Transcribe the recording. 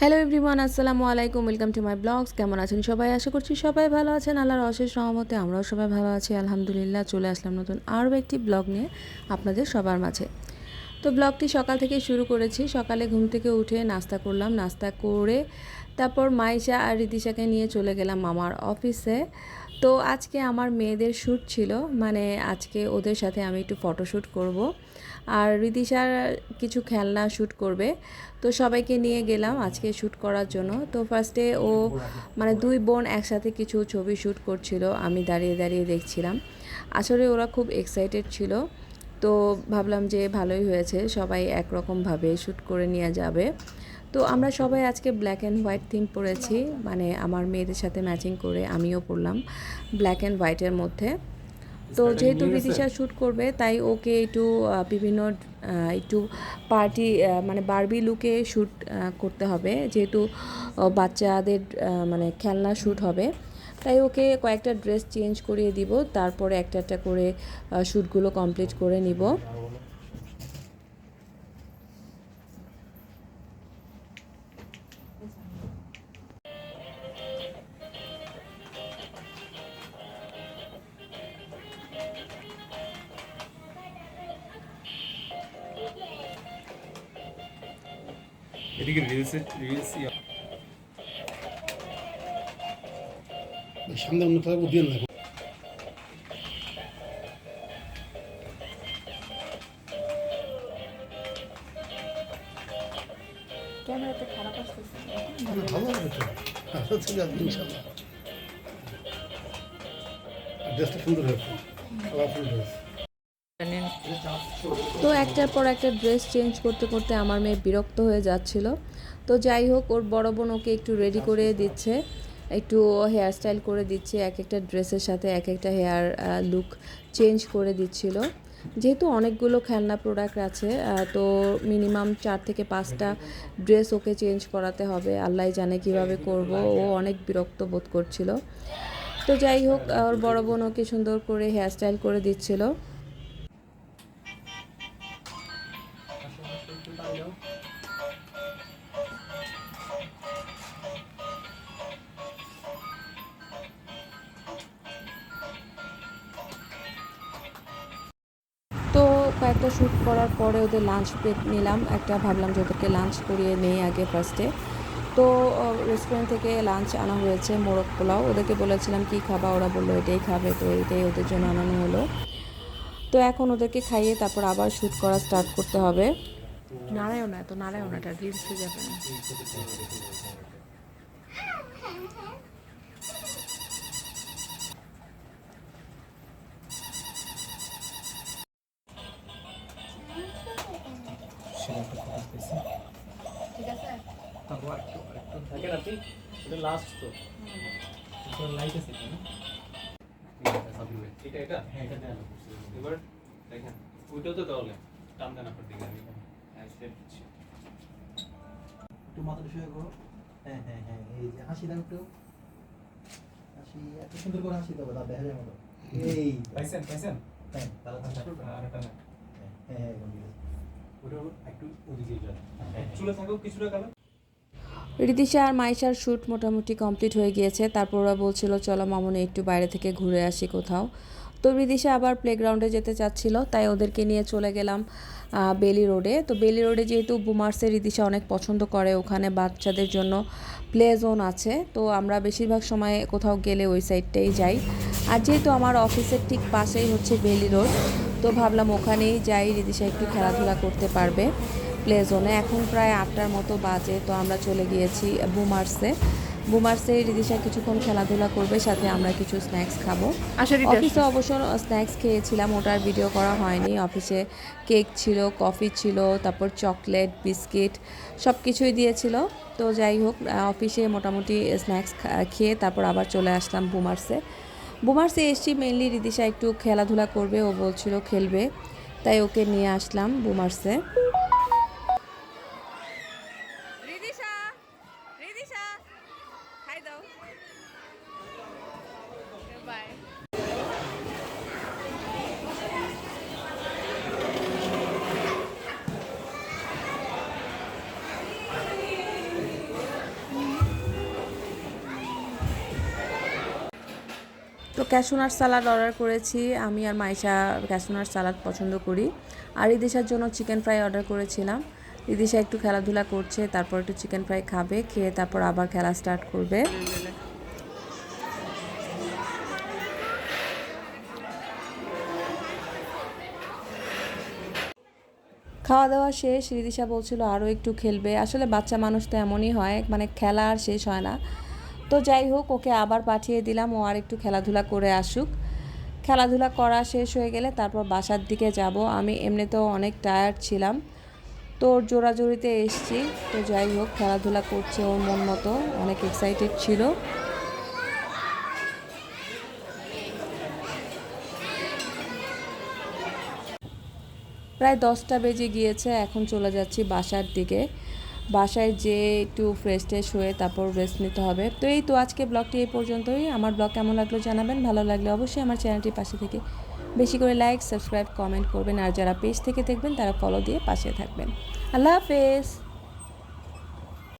Hello everyone আসসালামু আলাইকুম welcome to my blogs কেমন আছেন সবাই? আশা করছি সবাই ভালো আছেন। আল্লাহর অশেষ রহমতে আমরাও সবাই ভালো আছি। আলহামদুলিল্লাহ, চলে আসলাম নতুন আরও একটি ব্লগ নিয়ে আপনাদের সবার মাঝে। তো ব্লগটি সকাল থেকে শুরু করেছি। সকালে ঘুম থেকে উঠে নাস্তা করলাম। নাস্তা করে তারপর মাইশা আর রিতিশাকে নিয়ে চলে গেলাম মামার অফিসে তো আজকে আমার মেয়েদের শ্যুট ছিল মানে আজকে ওদের সাথে আমি একটু ফটোশ্যুট করব। আর রিদিশার কিছু খেলনা শ্যুট করবে। তো সবাইকে নিয়ে গেলাম আজকে শ্যুট করার জন্য। তো ফার্স্টে ও মানে দুই বোন একসাথে কিছু ছবি শ্যুট করছিল, আমি দাঁড়িয়ে দাঁড়িয়ে দেখছিলাম। আসলে ওরা খুব এক্সাইটেড ছিল। তো ভাবলাম যে ভালোই হয়েছে, সবাই একরকমভাবে শ্যুট করে নিয়ে যাবে। তো আমরা সবাই আজকে ব্ল্যাক অ্যান্ড হোয়াইট থিম পরেছি মানে আমার মেয়েদের সাথে ম্যাচিং করে আমিও পরলাম ব্ল্যাক অ্যান্ড হোয়াইটের মধ্যে। তো যেহেতু বিদিশা শ্যুট করবে তাই ওকে একটু বিভিন্ন একটু পার্টি মানে বারবি লুকে শ্যুট করতে হবে। যেহেতু বাচ্চাদের মানে খেলনা শ্যুট হবে তাই ওকে কয়েকটা ড্রেস চেঞ্জ করিয়ে দিব। তারপরে একটা একটা করে শ্যুটগুলো কমপ্লিট করে নিব। এদিকে রিলসে রিলস সামনে অন্য থাকব দিয়ে না ক্যামেরাতে খারাপ আসতেছে? ভালো হবে তো। ইনশাল্লাহ ড্রেসটা সুন্দর হয়েছে। কালারফুল ড্রেস তো একটার পর একটা ড্রেস চেঞ্জ করতে করতে আমার মেয়ে বিরক্ত হয়ে যাচ্ছিল। তো যাই হোক, ওর বড় বোন ওকে একটু রেডি করে দিচ্ছে, একটু হেয়ার স্টাইল করে দিচ্ছে এক একটা ড্রেসের সাথে এক একটা হেয়ার লুক চেঞ্জ করে দিচ্ছিল। যেহেতু অনেকগুলো খেলনা প্রোডাক্ট আছে তো মিনিমাম চার থেকে পাঁচটা ড্রেস ওকে চেঞ্জ করাতে হবে। আল্লাহ জানে কীভাবে করব, ও অনেক বিরক্ত বোধ করছিল। তো যাই হোক ওর বড় বোন ওকে সুন্দর করে হেয়ার স্টাইল করে দিচ্ছিল। কয়েকটা শ্যুট করার পরে ওদের লাঞ্চ ব্রেক নিলাম। একটা ভাবলাম যে ওদেরকে লাঞ্চ করিয়ে নেই আগে ফার্স্টে তো রেস্টুরেন্ট থেকে লাঞ্চ আনা হয়েছে মোরগ পোলাও। ওদেরকে বলেছিলাম কি খাবা? ওরা বলল এটাই খাবে। তো এটাই ওদের জন্য আনানো হলো। তো এখন ওদেরকে খাইয়ে তারপর আবার শ্যুট করা স্টার্ট করতে হবে। নারায়ণ না তো নারায়ণ এটা রিলসে যাবে না। এটা এটা হ্যাঁ এটা এবার ওইটাও তো তাহলে টান একটু হ্যাঁ হ্যাঁ হ্যাঁ এই যে দাও একটু হাসি এত সুন্দর করে হাসি মতো এই আর হ্যাঁ হ্যাঁ একটু চলে থাকো, কিছুটা কালার রিদিশা আর মাইশার শ্যুট মোটামুটি কমপ্লিট হয়ে গিয়েছে। তারপর ওরা বলছিল, চলো মামনি একটু বাইরে থেকে ঘুরে আসি কোথাও। তো রিদিশা আবার প্লেগ্রাউন্ডে যেতে চাচ্ছিল, তাই ওদেরকে নিয়ে চলে গেলাম বেলি রোডে। তো বেলি রোডে যেহেতু বুমার্সে রিদিশা অনেক পছন্দ করে ওখানে বাচ্চাদের জন্য প্লে জোন আছে। তো আমরা বেশিরভাগ সময় কোথাও গেলে ওই সাইডটাই যাই। আর যেহেতু আমার অফিসের ঠিক পাশেই হচ্ছে বেলি রোড, তো ভাবলাম ওখানেই যাই, রিদিশা একটু খেলাধুলা করতে পারবে। প্লে জোনে। এখন প্রায় আটটার মতো বাজে তো আমরা চলে গিয়েছি বুমার্সে। বুমার্সে রিদিশা কিছুক্ষণ খেলাধুলা করবে সাথে আমরা কিছু স্ন্যাক্স খাব। অফিসে অবশ্য স্ন্যাক্স খেয়েছিলাম ওটার ভিডিও করা হয়নি। অফিসে কেক ছিল কফি ছিল তারপর চকলেট বিস্কিট সব কিছুই দিয়েছিল। তো যাই হোক অফিসে মোটামুটি স্ন্যাক্স খেয়ে তারপর আবার চলে আসলাম বুমার্সে। বুমার্সে এসছি মেনলি রিদিশা একটু খেলাধুলা করবে ও বলছিল খেলবে। তাই ওকে নিয়ে আসলাম বুমার্সে। তো ক্যাশুনার সালাড অর্ডার করেছি। আমি আর মাইশা ক্যাশুনার সালাড পছন্দ করি। আর রিদিশার জন্য চিকেন ফ্রাই অর্ডার করেছিলাম। রিদিশা একটু খেলাধুলা করছে, তারপর একটু চিকেন ফ্রাই খাবে, খেয়ে তারপর আবার খেলা স্টার্ট করবে। খাওয়া দাওয়া শেষ রিদিশা বলছিল আরও একটু খেলবে। আসলে বাচ্চা মানুষ তো এমনই হয় মানে খেলা আর শেষ হয় না। তো যাই হোক, ওকে আবার পাঠিয়ে দিলাম। ও আর একটু খেলাধুলা করে আসুক। খেলাধুলা করা শেষ হয়ে গেলে তারপর বাসার দিকে যাব। আমি এমনিতেও অনেক টায়ার্ড ছিলাম। তো ওর জোরাজোরিতে এসছি। তো যাই হোক, খেলাধুলা করছে ওর মন মতো। অনেক এক্সাইটেড ছিল। প্রায় দশটা বেজে গিয়েছে। এখন চলে যাচ্ছি বাসার দিকে। বাসায় যে একটু ফ্রেশ ট্রেশ হয়ে তারপর রেস্ট নিতে হবে। তো এই তো আজকে ব্লগটি এই পর্যন্তই। আমার ব্লগ কেমন লাগল জানাবেন। ভালো লাগলে অবশ্যই আমার চ্যানেলটির পাশে থেকে বেশি করে লাইক সাবস্ক্রাইব কমেন্ট করবেন। আর যারা পেজ থেকে দেখবেন, তারা ফলো দিয়ে পাশে থাকবেন। আল্লাহ হাফেজ!